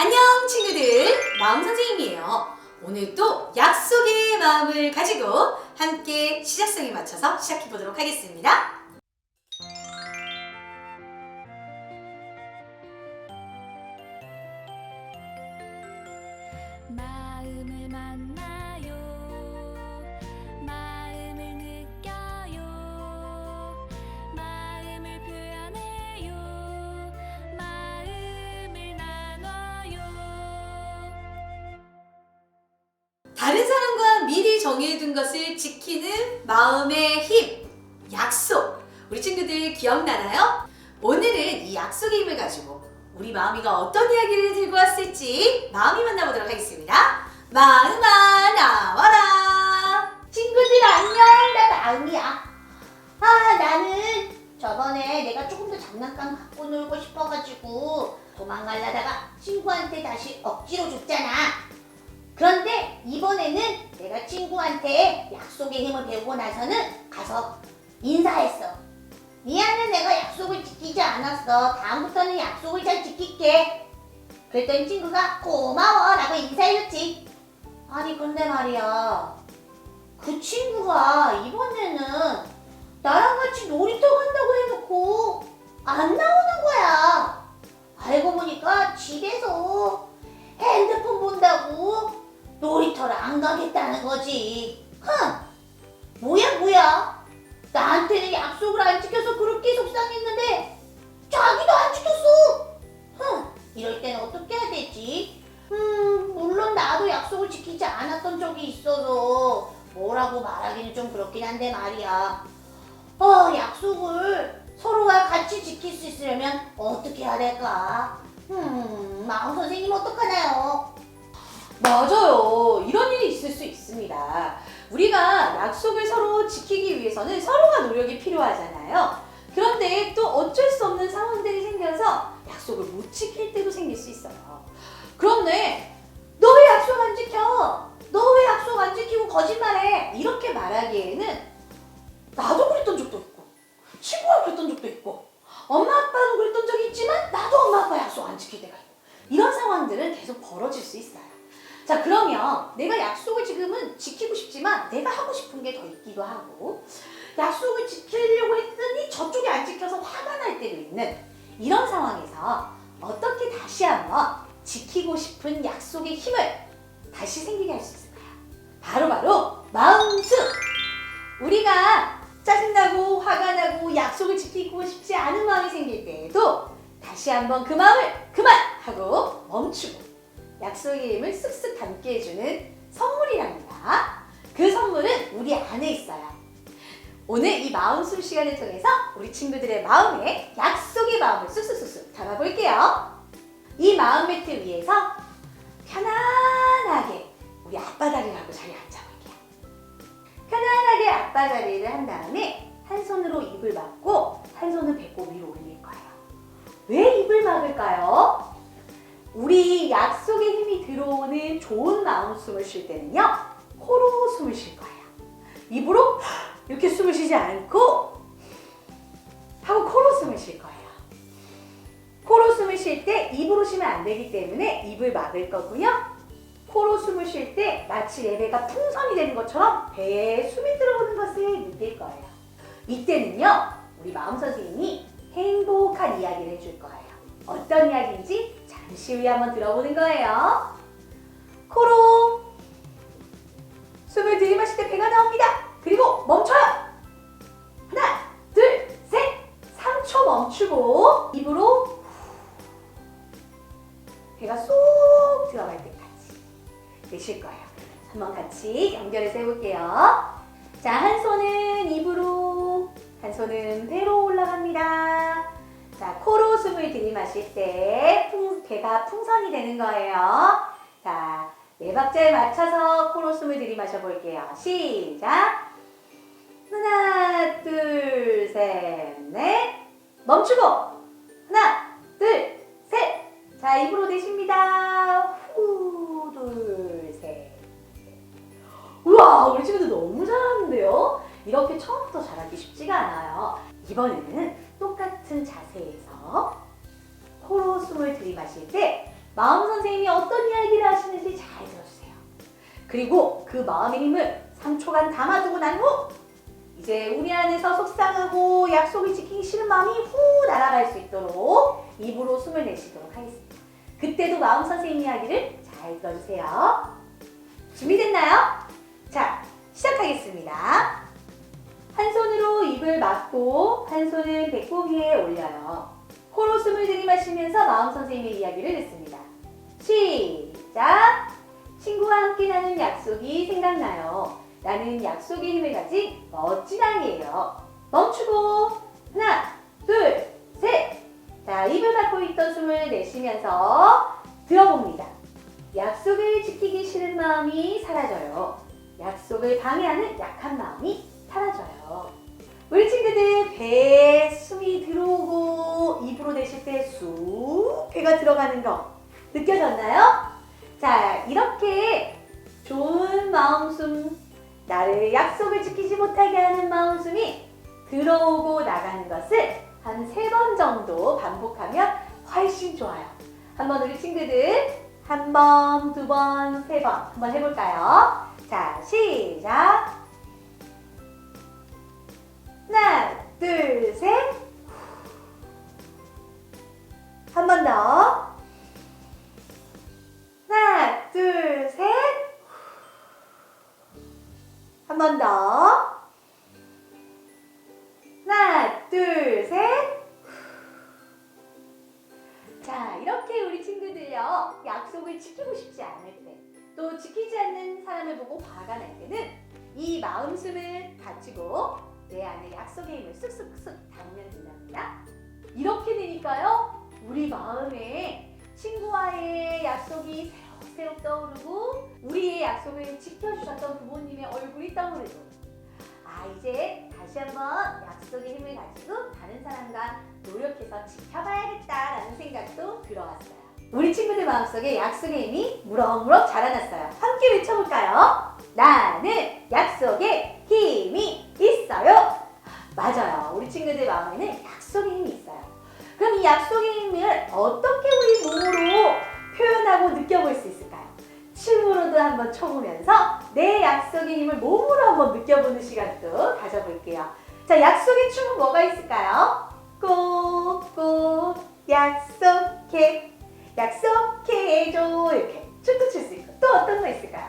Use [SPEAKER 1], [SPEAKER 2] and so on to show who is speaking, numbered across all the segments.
[SPEAKER 1] 안녕 친구들. 마음 선생님이에요. 오늘 또 약속의 마음을 가지고 함께 시작성에 맞춰서 시작해 보도록 하겠습니다 정해둔 것을 지키는 마음의 힘 약속. 우리 친구들 기억나나요? 오늘은 이 약속의 힘을 가지고 우리 마음이가 어떤 이야기를 들고 왔을지 마음이 만나보도록 하겠습니다. 마음아 나와라.
[SPEAKER 2] 친구들 안녕. 나 마음이야. 아 나는 저번에 내가 조금 더 장난감 갖고 놀고 싶어가지고 도망가려다가 친구한테 다시 억지로 줬잖아. 그런데 이번에는 내가 친구한테 약속의 힘을 배우고 나서는 가서 인사했어. 미안해 내가 약속을 지키지 않았어. 다음부터는 약속을 잘 지킬게. 그랬더니 친구가 고마워 라고 인사해줬지. 아니 근데 말이야. 그 친구가 이번에는 나랑 같이 놀이터 간다고 해놓고 안 나오는 거야. 알고 보니까 집에서 핸드폰 본다고 놀이터를 안 가겠다는 거지. 흥! 뭐야 뭐야? 나한테는 약속을 안 지켜서 그렇게 속상했는데 자기도 안 지켰어. 흥! 이럴 때는 어떻게 해야 되지? 음, 물론 나도 약속을 지키지 않았던 적이 있어서 뭐라고 말하기는 좀 그렇긴 한데 말이야. 어, 약속을 서로가 같이 지킬 수 있으려면 어떻게 해야 될까? 음, 마음 선생님 어떡하나요?
[SPEAKER 1] 맞아요. 이런 일이 있을 수 있습니다. 우리가 약속을 서로 지키기 위해서는 서로가 노력이 필요하잖아요. 그런데 또 어쩔 수 없는 상황들이 생겨서 약속을 못 지킬 때도 생길 수 있어요. 그런데 너 왜 약속 안 지켜? 너 왜 약속 안 지키고 거짓말해? 이렇게 말하기에는 나도 그랬던 적도 있고 친구가 그랬던 적도 있고 엄마 아빠도 그랬던 적이 있지만 나도 엄마 아빠 약속 안 지킬 때가 있고 이런 상황들은 계속 벌어질 수 있어요. 자 그러면 내가 약속을 지금은 지키고 싶지만 내가 하고 싶은 게 더 있기도 하고 약속을 지키려고 했더니 저쪽이 안 지켜서 화가 날 때도 있는 이런 상황에서 어떻게 다시 한번 지키고 싶은 약속의 힘을 다시 생기게 할 수 있을까요? 바로바로 마음수! 우리가 짜증나고 화가 나고 약속을 지키고 싶지 않은 마음이 생길 때에도 다시 한번 그 마음을 그만! 하고 멈추고 약속의 힘을 쓱쓱 담게 해주는 선물이랍니다. 그 선물은 우리 안에 있어요. 오늘 이 마음숨 시간을 통해서 우리 친구들의 마음에 약속의 마음을 쑥쑥쑥쑥 담아볼게요. 이 마음 매트 위에서 편안하게 우리 아빠 다리를 하고 자리에 앉아볼게요. 편안하게 아빠 자리를 한 다음에 한 손으로 입을 막고 한 손은 배꼽 위로 올릴 거예요. 왜 입을 막을까요? 우리 약속의 힘이 들어오는 좋은 마음 숨을 쉴 때는요, 코로 숨을 쉴 거예요. 입으로 이렇게 숨을 쉬지 않고 하고 코로 숨을 쉴 거예요. 코로 숨을 쉴 때 입으로 쉬면 안 되기 때문에 입을 막을 거고요. 코로 숨을 쉴 때 마치 내 배가 풍선이 되는 것처럼 배에 숨이 들어오는 것을 느낄 거예요. 이때는요, 우리 마음 선생님이 행복한 이야기를 해줄 거예요. 어떤 이야기인지 잠시 후에 한번 들어보는 거예요. 코로 숨을 들이마실 때 배가 나옵니다. 그리고 멈춰요. 하나, 둘, 셋. 3초 멈추고 입으로 배가 쏙 들어갈 때까지 내쉴 거예요. 한번 같이 연결해서 해볼게요. 자, 한 손은 입으로, 한 손은 배로 올라갑니다. 자, 코로 숨을 들이마실 때 풍, 배가 풍선이 되는 거예요. 자, 네 박자에 맞춰서 코로 숨을 들이마셔 볼게요. 시작. 하나, 둘, 셋, 넷. 멈추고. 하나, 둘, 셋. 자, 입으로 내쉽니다. 후, 둘, 셋. 우와, 우리 친구들 너무 잘하는데요? 이렇게 처음부터 잘하기 쉽지가 않아요. 이번에는 똑같은 자세에서 코로 숨을 들이마실 때 마음 선생님이 어떤 이야기를 하시는지 잘 들어주세요. 그리고 그 마음의 힘을 3초간 담아두고 난 후 이제 우리 안에서 속상하고 약속을 지키기 싫은 마음이 후 날아갈 수 있도록 입으로 숨을 내쉬도록 하겠습니다. 그때도 마음 선생님 이야기를 잘 들어주세요. 준비됐나요? 자, 시작하겠습니다. 한 손으로 입을 막고 한 손은 배꼽 위에 올려요. 숨을 들이마시면서 마음 선생님의 이야기를 듣습니다. 시작! 친구와 함께 나눈 약속이 생각나요. 나는 약속의 힘을 가진 멋진 아이예요. 멈추고 하나, 둘, 셋. 자, 입을 막고 있던 숨을 내쉬면서 들어봅니다. 약속을 지키기 싫은 마음이 사라져요. 약속을 방해하는 약한 마음이 사라져요. 우리 친구들 배에 숨이 들어오고 입으로 내쉴 때 쑥 배가 들어가는 거 느껴졌나요? 자, 이렇게 좋은 마음숨, 나를 약속을 지키지 못하게 하는 마음숨이 들어오고 나가는 것을 한 세 번 정도 반복하면 훨씬 좋아요. 한번 우리 친구들 한 번, 두 번, 세 번 한번 해볼까요? 자, 시작. 하나, 둘, 셋. 한 번 더. 하나, 둘, 셋. 한 번 더. 하나, 둘, 셋. 자, 이렇게 우리 친구들요, 약속을 지키고 싶지 않을 때, 또 지키지 않는 사람을 보고 화가 날 때는 이 마음숨을 갖추고 내 안에 약속의 힘을 쓱쓱쓱 담으면 된답니다. 이렇게 되니까요, 우리 마음에 친구와의 약속이 새록새록 떠오르고 우리의 약속을 지켜주셨던 부모님의 얼굴이 떠오르고 아 이제 다시 한번 약속의 힘을 가지고 다른 사람과 노력해서 지켜봐야겠다라는 생각도 들어왔어요. 우리 친구들 마음속에 약속의 힘이 무럭무럭 자라났어요. 함께 외쳐볼까요? 나는 약속에 힘이 있어요. 맞아요. 우리 친구들 마음에는 약속의 힘이 있어요. 그럼 이 약속의 힘을 어떻게 우리 몸으로 표현하고 느껴볼 수 있을까요? 춤으로도 한번 춰보면서 내 약속의 힘을 몸으로 한번 느껴보는 시간도 가져볼게요. 자, 약속의 춤은 뭐가 있을까요? 꼭꼭 약속해 약속해줘 이렇게 춤도 출 수 있고 또 어떤 거 있을까요?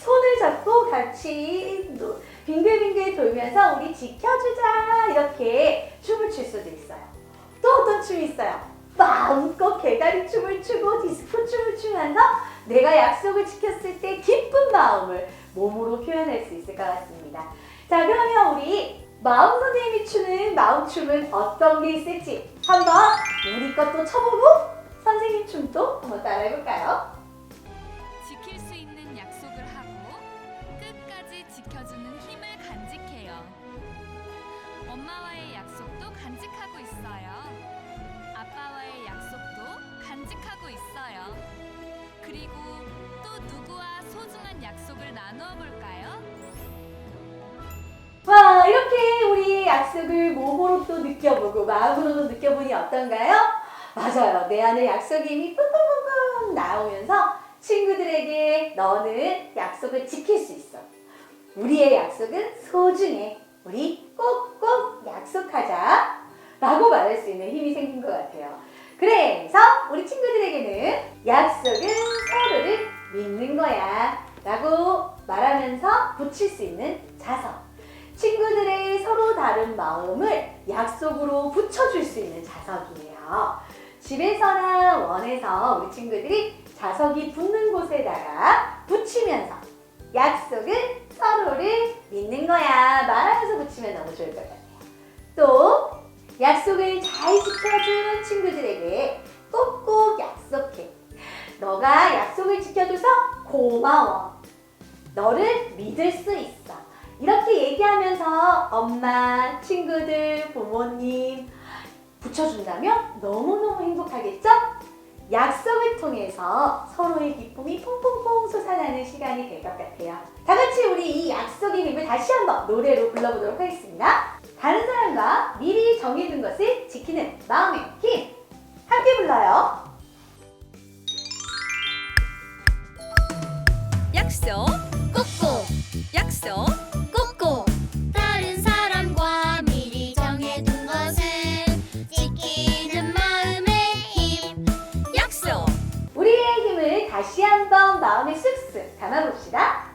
[SPEAKER 1] 손을 잡고 같이 노- 빙글빙글 돌면서 우리 지켜주자 이렇게 춤을 출 수도 있어요. 또 어떤 춤이 있어요? 마음껏 개다리 춤을 추고 디스코 춤을 추면서 내가 약속을 지켰을 때 기쁜 마음을 몸으로 표현할 수 있을 것 같습니다. 자, 그러면 우리 마음 선생님이 추는 마음 춤은 어떤 게 있을지 한번 우리 것도 쳐보고 선생님 춤도 한번 따라해볼까요?
[SPEAKER 3] 엄마와의 약속도 간직하고 있어요. 아빠와의 약속도 간직하고 있어요. 그리고 또 누구와 소중한 약속을 나누어 볼까요?
[SPEAKER 1] 와 이렇게 우리의 약속을 몸으로 또 느껴보고 마음으로도 느껴보니 어떤가요? 맞아요 내 안에 약속의 힘이 뿜뿜뿜뿜 나오면서 친구들에게 너는 약속을 지킬 수 있어 우리의 약속은 소중해 우리 꼭꼭 약속하자 라고 말할 수 있는 힘이 생긴 것 같아요 그래서 우리 친구들에게는 약속은 서로를 믿는 거야 라고 말하면서 붙일 수 있는 자석 친구들의 서로 다른 마음을 약속으로 붙여줄 수 있는 자석이에요. 집에서나 원에서 우리 친구들이 자석이 붙는 또 약속을 잘 지켜준 친구들에게 꼭꼭 약속해. 너가 약속을 지켜줘서 고마워. 너를 믿을 수 있어. 이렇게 얘기하면서 엄마, 친구들, 부모님 붙여준다면 너무너무 행복하겠죠? 약속을 통해서 서로의 기쁨이 퐁퐁퐁 솟아나는 시간이 될 것 같아요. 다 같이 우리 이 약속의 힘을 다시 한번 노래로 불러보도록 하겠습니다. 다른 사람과 미리 정해둔 것을 지키는 마음의 힘. 함께 불러요.
[SPEAKER 3] 약속
[SPEAKER 4] 꼭꼭
[SPEAKER 3] 약속
[SPEAKER 1] 다시 한번 마음에 쑥쑥 담아봅시다.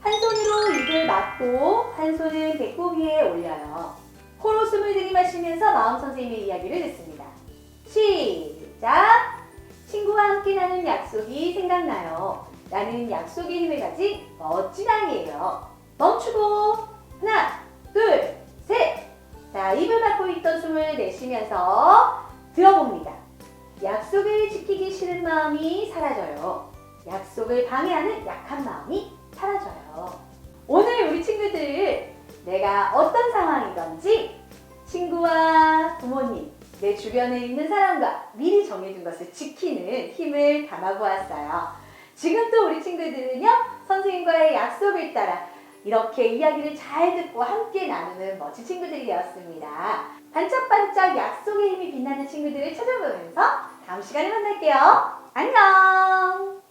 [SPEAKER 1] 한 손으로 입을 막고 한 손은 배꼽 위에 올려요. 코로 숨을 들이마시면서 마음 선생님의 이야기를 듣습니다. 시작! 친구와 함께 나눈 약속이 생각나요. 나는 약속의 힘을 가진 멋진 아이예요. 멈추고 하나, 둘, 셋! 자, 입을 막고 있던 숨을 내쉬면서 들어봅니다. 약속을 지키기 싫은 마음이 사라져요. 약속을 방해하는 약한 마음이 사라져요. 오늘 우리 친구들 내가 어떤 상황이던지 친구와 부모님, 내 주변에 있는 사람과 미리 정해둔 것을 지키는 힘을 담아보았어요. 지금 또 우리 친구들은요, 선생님과의 약속을 따라 이렇게 이야기를 잘 듣고 함께 나누는 멋진 친구들이 되었습니다. 반짝반짝 약속의 힘이 빛나는 친구들을 찾아보면서 다음 시간에 만날게요. 안녕!